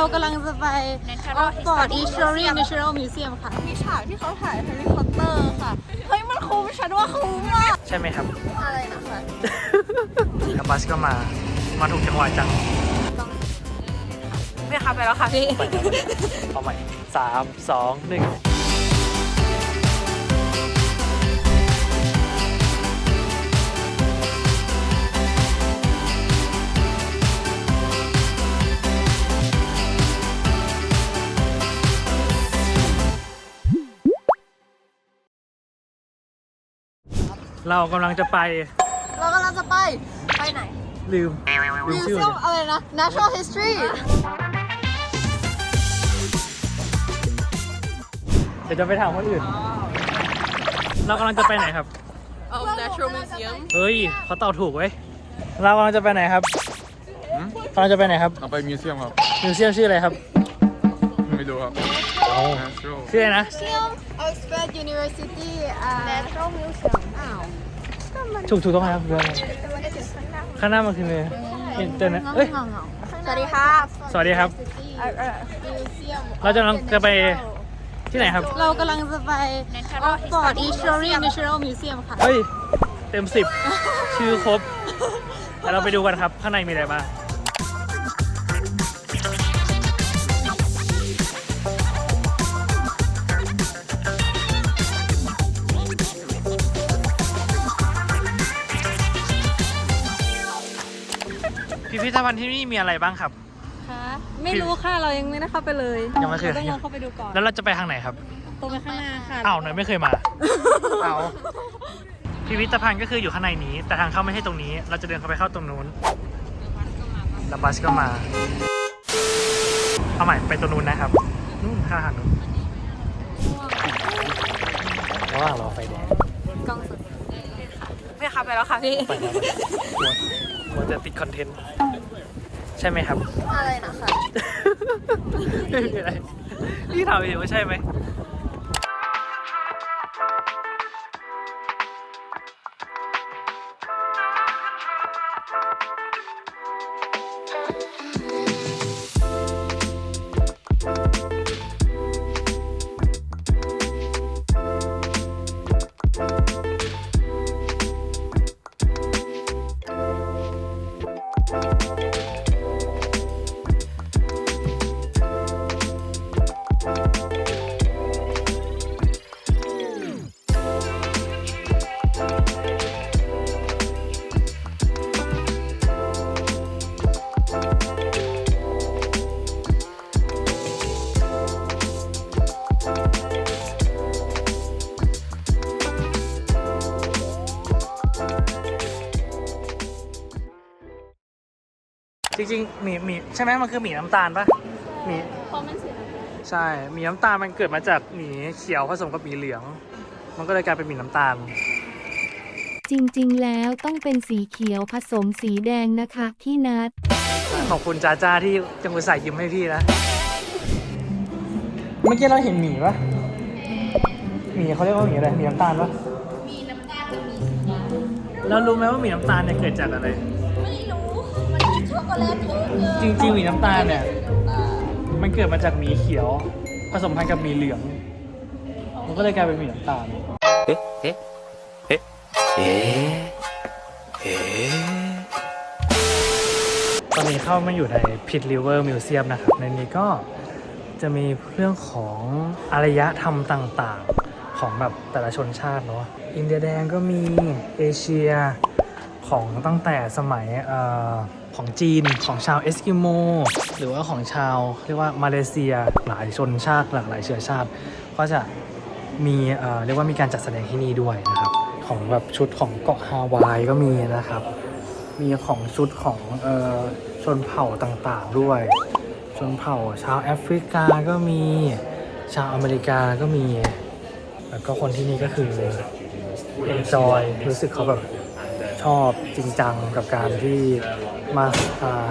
เรากำลังจะไป Natural Oxford History History Museum Natural Museum ค่ะมีฉากที่เขาถ่ายแฮร์รี่พอตเตอร์ค่ะ เฮ้ย มันคุ้มฉันว่าคุ้มอะใช่ไหมครับ อะไรนะคะแล้วบัสก็มา มาถูกจังหวะจังไม่ค่ะไปแล้วค่ะพี่ไปแล้วเอาใหม่สามสองหนึ่ง เรากำลังจะไป เรากำลังจะไป ไปไหน ลืมลืมชื่อ Museum อะไรนะ Natural History เดี๋ยวจะไปถามคนอื่น เรากำลังจะไปไหนครับ Um Natural Museum เฮ้ยเขาตอบถูกเว้ยเรากำลังจะไปไหนครับกำลังจะไปไหนครับเราไปมิวเซียมครับ มิวเซียมชื่ออะไรครับไม่รู้ครับ Natural ชื่ออะไรนะ Museum Oxford University อ่า Natural Museum อ้าวถูกถูกต้องไหมครับเรื่องข้างหน้ามันคืออินเตอร์เน็ตเอ้ย สวัสดีค่ะสวัสดีครับ Museum เราจะกำลังจะไปที่ไหนครับ เรากำลังจะไป Natural Oxford History History Museum Natural Museum ค่ะ เฮ้ย เต็มสิบชื่อครบเดี๋ยวเราไปดูกันครับ ข้างในมีอะไรบ้าง พิพิธภัณฑ์ที่นี่มีอะไรบ้างครับค่ะไม่รู้ค่ะเรายังไม่ได้เข้าไปเลยยังไม่เคย ราต้องลองเข้าไปดูก่อนแล้วเราจะไปทางไหนครับตรงไปข้างหน้าค่ะอ้าวหน่อยไม่เคยมาเอาพิพิธภัณฑ์ก็คืออยู่ข้างในนี้ แต่ทางเข้าไม่ใช่ตรงนี้ เราจะเดินเข้าไปเข้าตรงนู้นแล้วบัสก็มาเอาใหม่ไปตรงนู้นนะครับนู่นข้างทางนู้นระหว่างรอไฟแดงกล้องสด ไม่ค่ะไปแล้วค่ะพี่ ไปแล้ว กลัวกลัวจะติดคอนเทนต์ ใช่ไหมครับ อะไรนะคะ ไม่มีอะไรพี่ถามเองว่าใช่ไหม จริงๆหมีหมีใช่ไหมมันคือหมีน้ำตาลปะหมีเพราะมันสีน้ำตาลใช่หมีน้ำตาลมันเกิดมาจากหมีเขียวผสมกับหมีเหลือง มันก็เลยกลายเป็นหมีน้ำตาล จริงๆ แล้วต้องเป็นสีเขียวผสมสีแดงนะคะพี่นัทขอบคุณจ้าจ้าที่จังอุตส่าห์ยิ้มให้พี่นะ เมื่อกี้เราเห็นหมีปะหมีเขาเรียกว่าหมีอะไร หมีน้ำตาลปะมีน้ำตาลกับมีสีแล้วรู้ไหมว่าหมีน้ำตาลเนี่ยเกิดจากอะไรไม่รู้ มันกินช็อกโกแลตเยอะจริงๆหมีน้ำตาลเนี่ย มันเกิดมาจากหมีเขียว ผสมพันธุ์กับหมีเหลือง มันก็เลยกลายเป็นหมีน้ำตาลตอนนี้เข้ามาอยู่ในพิทริเวอร์มิวเซียมนะครับ ในนี้ก็จะมีเรื่องของอารยธรรมต่างๆ ของแบบแต่ละชนชาติเนาะอินเดียแดงก็มีเอเชียของตั้งแต่สมัยเออ ของจีนของชาวเอสกิโมหรือว่าของชาวเรียกว่ามาเลเซียหลายชนชาติหลากหลายเชื้อชาติ ก็จะมีเรียกว่ามีการจัดแสดงที่นี่ด้วยนะครับของแบบชุดของเกาะฮาวายก็มีนะครับ มีของชุดของออชนเผ่าต่างๆด้วย ชนเผ่าชาวแอฟริกาก็มีชาวอเมริกาก็มีแล้วก็คนที่นี่ก็คือ enjoy รู้สึกเขาแบบชอบจริงจังกับการที่ มา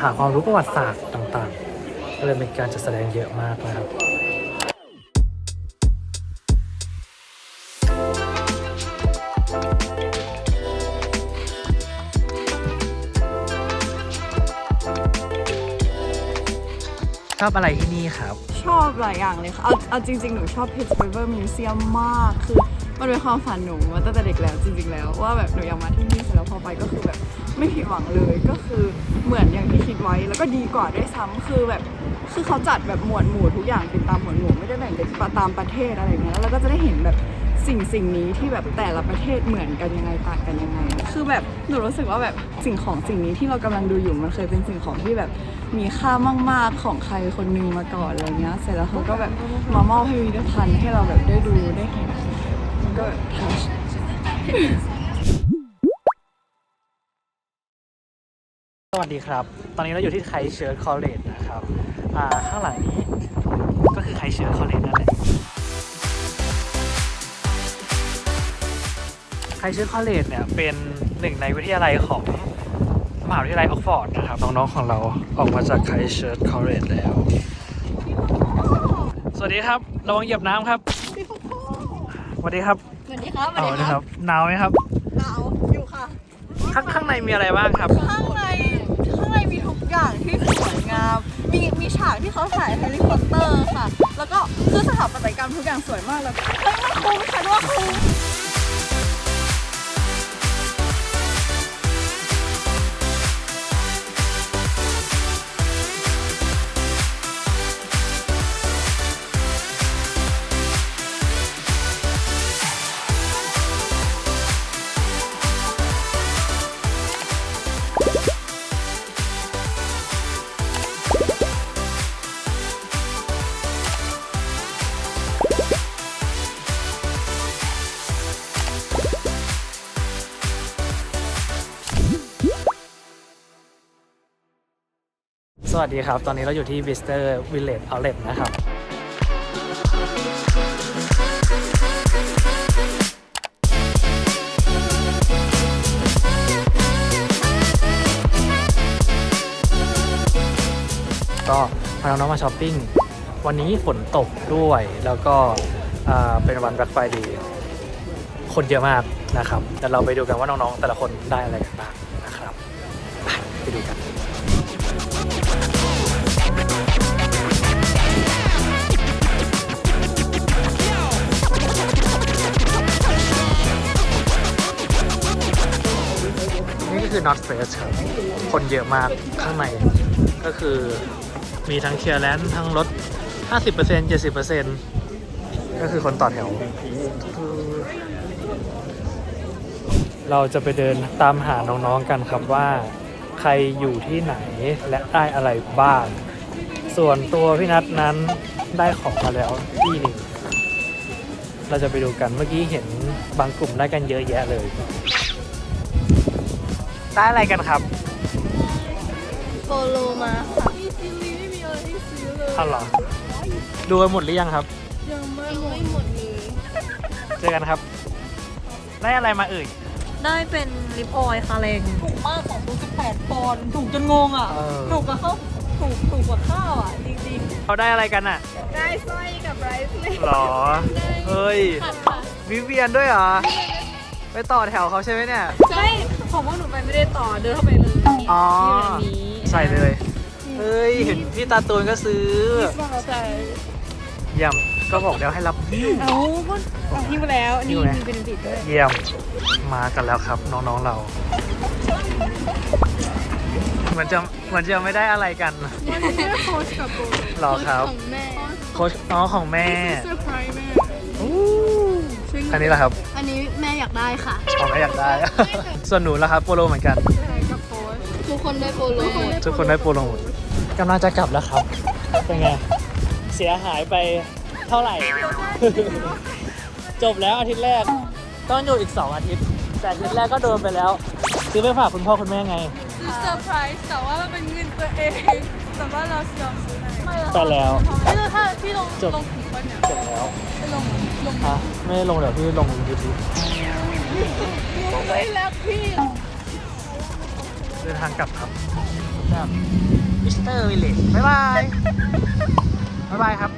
หาความรู้ประวัติศาสตร์ต่างๆ ก็เลยเป็นการจัดแสดงเยอะมากนะครับชอบอะไรที่นี่ครับ ชอบหลายอย่างเลยค่ะ เอาเอาจริงๆ หนูชอบ Pitt River Museum มาก คือ มันเป็นความฝันหนูมาตั้งแต่เด็กแล้วจริงๆแล้วว่าแบบหนูอยากมาที่นี่เสร็จแล้วพอไปก็คือแบบไม่ผิดหวังเลยก็คือเหมือนอย่างที่คิดไว้แล้วก็ดีกว่าด้วยซ้ำคือแบบคือเขาจัดแบบหมวดหมู่ทุกอย่างเป็นตามหมวดหมู่ไม่ได้แบ่งเป็นตามประเทศอะไรเงี้ยแล้วเราก็จะได้เห็นแบบสิ่งสิ่งนี้ที่แบบแต่ละประเทศเหมือนกันยังไงต่างกันยังไง คือแบบหนูรู้สึกว่าแบบสิ่งของสิ่งนี้ที่เรากำลังดูอยู่มันเคยเป็นสิ่งของที่แบบมีค่ามาก ๆของใครคนหนึงมาก่อนอะไรเงี้ยเสร็จแล้วเขาก็แบบมามอบให้พิพิธภัณฑ์ให้เราแบบได้ดูได้เห็น สวัสดีครับ ตอนนี้เราอยู่ที่ไคเชิร์ c คอลเลจนะครับ อ่า ข้างหลังนี้ก็คือไคเชิร์ c คอลเลจนั่นแหละไคเชิร์ c คอลเลจเนี่ยเป็นหนึ่งในวิทยาลัยของมหาวิทยาลัยออกฟอร์ดนะครับ น้องๆของเราออกมาจากไคเชิร์ c คอลเลจแล้ว สวัสดีครับ ระวังเหยียบน้ำครับ วัสดีครับสวัสดีครับอ๋อสวัสดีครับ หนาวไหมครับ หนาวอยู่ค่ะ ข้างข้างในมีอะไรบ้างครับ ข้างในข้างในมีทุกอย่างที่สวยงาม มีมีฉากที่เขาถ่ายแฮร์รี่พอตเตอร์ค่ะ แล้วก็คือสถาปัตยกรรมทุกอย่างสวยมากเลยเฮ้ยมันคุ้มฉันว่าคุ้ม สวัสดีครับ ตอนนี้เราอยู่ที่ Visitor Village Outlet นะครับ ก็พาน้องๆมาช้อปปิ้ง วันนี้ฝนตกด้วย แล้วก็เป็นวัน Black Friday คนเยอะมากนะครับ แต่เราไปดูกันว่าน้องๆ แต่ละคนได้อะไรกันบ้างนะครับ ไปไปดูกัน นี่ก็คือ Not Face ครับ คนเยอะมากข้างใน ก็คือมีทั้งเคลียร์แลนซ์ทั้งลด 50% 70%ก็คือคนต่อแถว เราจะไปเดินตามหาน้องๆกันครับว่า ใครอยู่ที่ไหนและได้อะไรบ้าง ส่วนตัวพี่นัทนั้นได้ของมาแล้วที่หนึ่งเราจะไปดูกันเมื่อกี้เห็นบางกลุ่มได้กันเยอะแยะเลย ได้อะไรกันครับโปโลมาค่ะอ้าวเหรอดูกันหมดหรือยังครับ ยังไม่หมดเลยเจอกันครับ ได้อะไรมาเอ่ยได้เป็นลิปออยล์ค่ะเลงถูกมากของถูก18ปอนด์ถูกจนงงอะเออถูกกว่าข้าวถูกถูกกว่าข้าวอะ จริงเขาได้อะไรกันอะ ได้สร้อยกับไรซ์เลยหรอเฮ้ย วิเวียนด้วยเหรอ ไปต่อแถวเขาใช่ไหมเนี่ยๆใช่ ของพวกหนูไปไม่ได้ต่อเดินเข้าไปเลยอ๋อ ที่ร้านนี้ใส่เลย เฮ้ย เห็นพี่ตาตูนก็ซื้อใช่เยี่ยมก็บอกแล้วให้รับหิ้ว เอาก็เอาหิ้วแล้วหิ้นี่วไหมมีเป็นบิดด้วยเยี่ยม มากันแล้วครับน้องๆเรา เหมือนจะเหมือนจะไม่ได้อะไรกันวันนี้ได้โค้ชกับโปโลหรอครับ ของแม่โค้ชอ๋อของแม่เซอร์ไพรส์แม่อันนี้แหละครับ อันนี้แม่ อยากได้ค่ะของแม่อยากได้ ส่วนหนูล่ะครับโปโลเหมือนกันกับโค้ชทุกคนได้โปโลหมดทุกคนได้โปรโมทกำลังจะกลับแล้วครับ เป็นไง เสียหายไปเท่าไหร่ จบแล้วอาทิตย์แรก ต้องอยู่อีก 2 อาทิตย์ แต่อาทิตย์แรกก็โดนไปแล้ว ซื้อไปฝากคุณพ่อคุณแม่ไงเซอร์ไพรส์แต่ว่ามันเป็นเงินตัวเอง แต่ว่าเรายอมซื้อให้แต่แล้วไม่รู้ถ้าพี่ลงจบ ลงถึงวันเนี่ยจบแล้วไม่ลงลงอะไม่ได้ลงเดี๋ยวพี่ลงยูทูบไม่รักพี่เดินทางกลับครับแบบมิสเตอร์วิลเลจบ๊ายบาย บ๊ายบายครับ